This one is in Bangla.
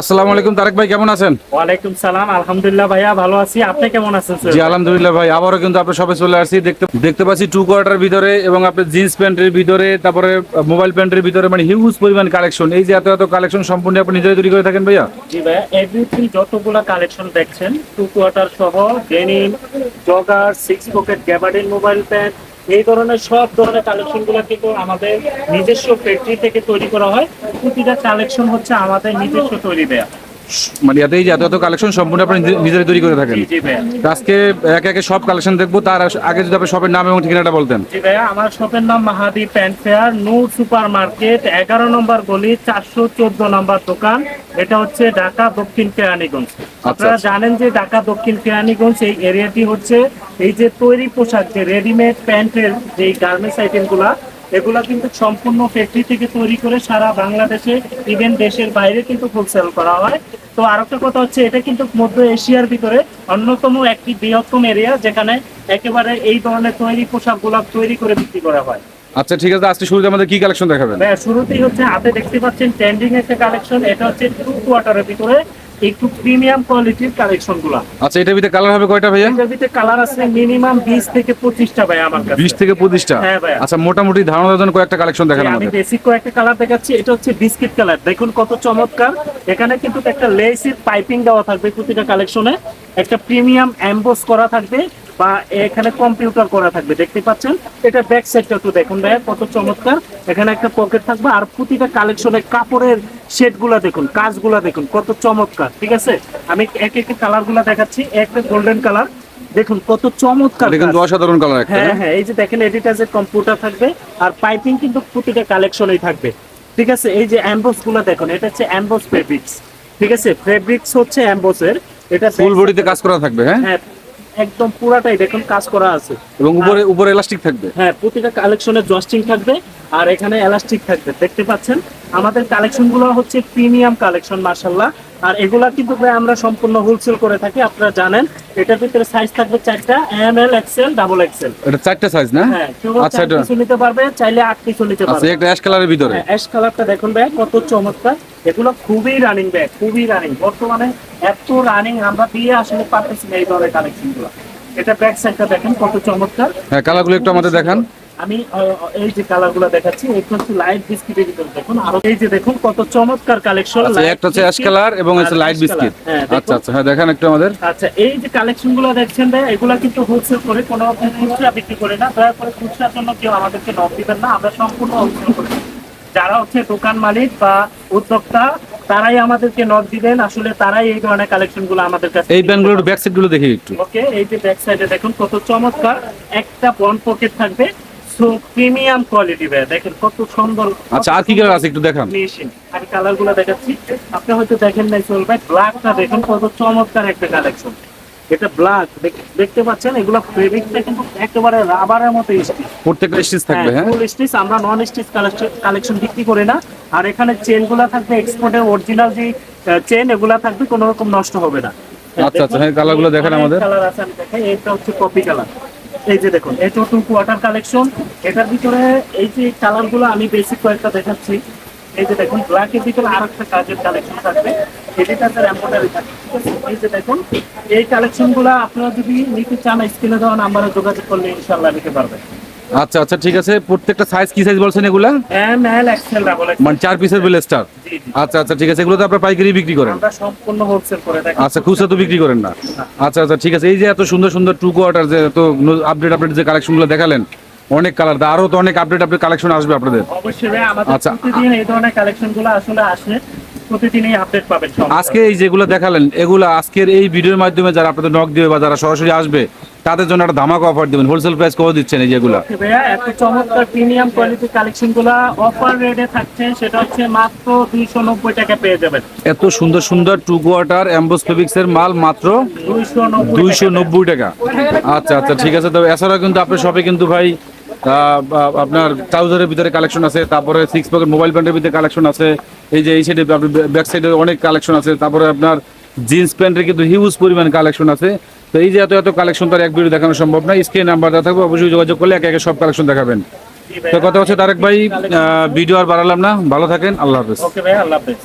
আসসালামু আলাইকুম তারেক ভাই কেমন আছেন? ওয়ালাইকুম সালাম আলহামদুলিল্লাহ ভাইয়া ভালো আছি। আপনি কেমন আছেন স্যার জি আলহামদুলিল্লাহ ভাই আবারও কিন্তু আপনার সবাই চলে আসছি। দেখতে দেখতে পাচ্ছি টু কোয়ার্টার ভিতরে এবং আপনার জিন্স প্যান্টের ভিতরে তারপরে মোবাইল প্যান্টের ভিতরে মানে হিউজ পরিমাণ কালেকশন এই যে এত এত কালেকশন সম্পূর্ণ আপনি নিজেরাই তৈরি করে থাকেন ভাইয়া? জি ভাইয়া এভরিথিং যতগুলা কালেকশন দেখছেন টু কোয়ার্টার সহ denim jogger six pocket gabardine mobile pant এই ধরনের সব ধরনের কালেকশনগুলো কিন্তু আমাদের নিজস্ব ফ্যাক্টরি থেকে তৈরি করা হয়। প্রতিটা কালেকশন হচ্ছে আমাদের নিজস্ব তৈরি দেয়া। মানে এত এই যে এত কালেকশন সম্পূর্ণ আপনি নিজে- নিজেরাই তৈরি করে থাকেন? আজকে একে একে সব কালেকশন দেখব তার আগে যদি আপনার শপের নাম এবং ঠিকানাটা বলতেন। জি ভাইয়া আমার শপের নাম Mahadi pant fair Noor super market এগারো নম্বর গলি চারশো চোদ্দ নম্বর দোকান। এটা হচ্ছে ঢাকা দক্ষিণ কেরানীগঞ্জ। আপনারা আচ্ছা। জানেন যে ঢাকা দক্ষিণ কেরানীগঞ্জ এই এরিয়াটি হচ্ছে এই যে তৈরি পোশাক যে রেডিমেড প্যান্টের যে গার্মেন্টস আইটেমগুলা এগুলা কিন্তু সম্পূর্ণ ফ্যাক্টরি থেকে তৈরি করে সারা বাংলাদেশে ইভেন দেশের বাইরে কিন্তু হোলসেল করা হয়। তো আরেকটা কথা হচ্ছে এটা কিন্তু মধ্য এশিয়ার ভিতরে অন্যতম একটি বৃহত্তম এরিয়া যেখানে একেবারে এই ধরনের তৈরি পোশাকগুলো তৈরি করে বিক্রি করা হয়। আচ্ছা ঠিক আছে আজকে শুরুতে আমাদের কি কালেকশন দেখাবেন? ভাইয়া, শুরুতেই হচ্ছে হাতে দেখতে পাচ্ছেন ট্রেন্ডিং একটা কালেকশন এটা হচ্ছে টু কোয়ার্টারের ভিতরে। একটু প্রিমিয়াম কোয়ালিটির কালেকশনগুলা। আচ্ছা এটার ভিতরে কালার হবে কয়টা ভাইয়া? এটার ভিতরে কালার আছে মিনিমাম বিশ থেকে পঁচিশটা ভাই আমার কাছে। বিশ থেকে পঁচিশটা? হ্যাঁ ভাই আচ্ছা মোটামুটি ধারণা দেওয়ার কয়েকটা কালেকশন দেখান আমি বেসিক কয়েকটা কালার দেখাচ্ছি এটা হচ্ছে বিস্কিট কালার দেখুন কত চমৎকার। এখানে কিন্তু একটা লেসির পাইপিং দেওয়া থাকবে প্রতিটা কালেকশনে একটা প্রিমিয়াম এমবোস করা থাকবে। বা এখানে কম্পিউটার করা থাকবে দেখতে পাচ্ছেন? এটা ব্যাক সাইডটা একটু দেখুন ভাইয়া কত চমৎকার। এখানে একটা পকেট থাকবে আর প্রতিটা কালেকশনে কাপড়ের শেডগুলা দেখুন কাজগুলা দেখুন কত চমৎকার ঠিক আছে? আমি এক এক কালারগুলা দেখাচ্ছি একটা গোল্ডেন কালার দেখুন কত চমৎকার কিন্তু। অসাধারণ কালার একটা হ্যাঁ হ্যাঁ এই যে দেখেন এডিটাজের কম্পিউটার থাকবে আর পাইপিং কিন্তু প্রতিটা কালেকশনেই থাকবে ঠিক আছে? এই যে অ্যাম্বোসগুলো দেখুন এটা হচ্ছে অ্যাম্বোস ফেব্রিক্স ঠিক আছে? ফেব্রিক্স হচ্ছে অ্যাম্বোসের এটা ফুল বডিতে কাজ করা থাকবে হ্যাঁ? হ্যাঁ একদম পুরাটাই দেখুন কাজ করা আছে। এবং উপরে উপরে এলাস্টিক থাকবে? হ্যাঁ প্রতিটা কালেকশনের জস্টিং থাকবে আর এখানে এলাস্টিক থাকবে। দেখতে পাচ্ছেন? আমাদের কালেকশনগুলো হচ্ছে প্রিমিয়াম কালেকশন মার্শাল্লাহ আর এগুলা কিন্তু ভাই আমরা সম্পূর্ণ হোলসেল করে থাকি আপনারা জানেন। এটার ভিতরে সাইজ থাকবে চারটা M L XL double XL এটা চারটা সাইজ না? হ্যাঁ আচ্ছা এটা পিসও নিতে পারবে চাইলে আট পিসও নিতে আচ্ছা পারবে। একটা অ্যাশ কালারের ভিতরে। হ্যাঁ, অ্যাশ কালারটা দেখুন ভাই কত চমৎকার। এগুলো খুবই রানিং ব্যাগ খুবই রানিং বর্তমানে এত রানিং আমরা দিয়ে আসলে পারতেছি না এই ধরনের কালেকশনগুলো। এটা ব্যাক সাইডটা দেখেন কত চমৎকার। হ্যাঁ কালারগুলো একটু আমাদের দেখান। আমি এই যে কালারগুলো দেখাচ্ছি এটা হচ্ছে লাইট বিস্কিটের ভিতরে দেখুন। আর এই যে দেখুন কত চমৎকার কালেকশন আচ্ছা একটা হচ্ছে অ্যাশ কালার এবং হচ্ছে লাইট বিস্কিট আচ্ছা আচ্ছা হ্যাঁ দেখান একটু আমাদের। আচ্ছা এই যে কালেকশনগুলো দেখছেন ভাই এগুলা কিন্তু হোলসেল করে কোনো রকম খুচরা বিক্রি করে না। দয়া করে খুচরার জন্য কেউ আমাদেরকে নক দিবেন না আমরা সম্পূর্ণ হোলসেল করি যারা হচ্ছে দোকান মালিক বা উদ্যোক্তা তারাই আমাদেরকে নক দিবেন। আসলে তারাই এই ধরনের কালেকশনগুলো আমাদের কাছে এই প্যান্টগুলোর ব্যাক সাইডগুলো দেখি একটু। ওকে এই যে ব্যাক সাইডে দেখুন কত চমৎকার। একটা বন পকেট থাকবে। সো প্রিমিয়াম কোয়ালিটি ভাই দেখেন কত সুন্দর আচ্ছা আর কি কালার আছে একটু দেখান। আমি কালারগুলো দেখাচ্ছি। আপনি হয়তো দেখেন নাই ভাই ব্ল্যাকটা দেখুন কত চমৎকার একটা কালেকশন এটা ব্ল্যাক দেখতে পাচ্ছেন এগুলো ফেব্রিকটা কিন্তু একেবারে রাবারের মতো স্টিচ প্রত্যেকটা স্টিচ থাকবে হ্যাঁ ফুল স্টিচ আমরা নন স্টিচ কালেকশন বিক্রি করি না। আর এখানে চেনগুলা থাকবে এক্সপোর্টের অরিজিনাল যে চেন এগুলা থাকবে কোনো রকম নষ্ট হবে না। আচ্ছা, আচ্ছা, হ্যাঁ, colour গুলো দেখেন আমাদের। কালার আছে আমি দেখাই এটা হচ্ছে কপি কালার এই যে দেখুন এটা টু কোয়ার্টার কালেকশন এটার ভিতরে এই যে কালারগুলো আমি বেসিক কয়েকটা দেখাচ্ছি। এই যে দেখুন ব্ল্যাক এর ভিতরে আর একটা কাজের কালেকশন থাকবে। থাকবে এই যে দেখুন, এই কালেকশনগুলো আপনারা যদি নিতে চান স্ক্রিনে দেওয়া নাম্বারে যোগাযোগ করলে ইনশাল্লাহ নিতে পারবেন। আচ্ছা আচ্ছা ঠিক আছে। প্রত্যেকটা সাইজ কি সাইজ বলছেন এগুলা? M L XL double X মানে চার পিসের বেল স্টার আচ্ছা আচ্ছা ঠিক আছে। এগুলো তো আপনার পাইকারি বিক্রি করেন? আমরা সম্পূর্ণ হোলসেল করে থাকি। আচ্ছা খুচরা তো বিক্রি করেন না? আচ্ছা আচ্ছা ঠিক আছে। এই যে এত সুন্দর সুন্দর টু কোয়ার্টার যে এত আপডেট আপডেট যে কালেকশনগুলো দেখালেন অনেক কালার আরও তো অনেক আপডেট আপডেট কালেকশন আসবে আপনাদের। অবশ্যই ভাই, আমাদের আচ্ছা। প্রতিদিন এই ধরনের কালেকশনগুলো আসলে আসে। প্রতিদিনই আপডেট পাবেন আজকে এই যেগুলো দেখালেন এগুলো আজকের এই ভিডিওর মাধ্যমে যারা আপনাদের নক দিবে বা যারা সরাসরি আসবে তাদের জন্য একটা ধামাকা অফার দিবেন। হোলসেল প্রাইস কত দিচ্ছেন এই যেগুলো? এত চমৎকার প্রিমিয়াম কোয়ালিটির অফার রেটে থাকছে সেটা হচ্ছে মাত্র দুইশো নব্বই টাকা পেয়ে যাবেন। এত সুন্দর সুন্দর টু কোয়ার্টার ফেব্রিক্স এর মাল মাত্র দুইশো নব্বই দুইশো নব্বই টাকা। আচ্ছা আচ্ছা ঠিক আছে। তবে এছাড়াও কিন্তু আপনার শপে কিন্তু ভাই আপনার ট্রাউজারের ভিতরে কালেকশন আছে তারপরে সিক্স পকেট মোবাইল প্যান্টের ভিতরে কালেকশন আছে এই যে এই সাইডে ব্যাক সাইডে অনেক কালেকশন আছে তারপরে আপনার জিন্স প্যান্টের কিন্তু হিউজ পরিমাণ কালেকশন আছে। তো এই যে এত এত কালেকশন তার এক ভিডিও দেখানো সম্ভব না। স্ক্রিন নাম্বার দেওয়া থাকবে, অবশ্যই যোগাযোগ করলে একে একে সব কালেকশন দেখাবেন। তো কথা হচ্ছে তারেক ভাই ভিডিও আর বাড়ালাম না। ভালো থাকেন, আল্লাহ হাফেজ। ওকে ভাই, আল্লাহ হাফেজ।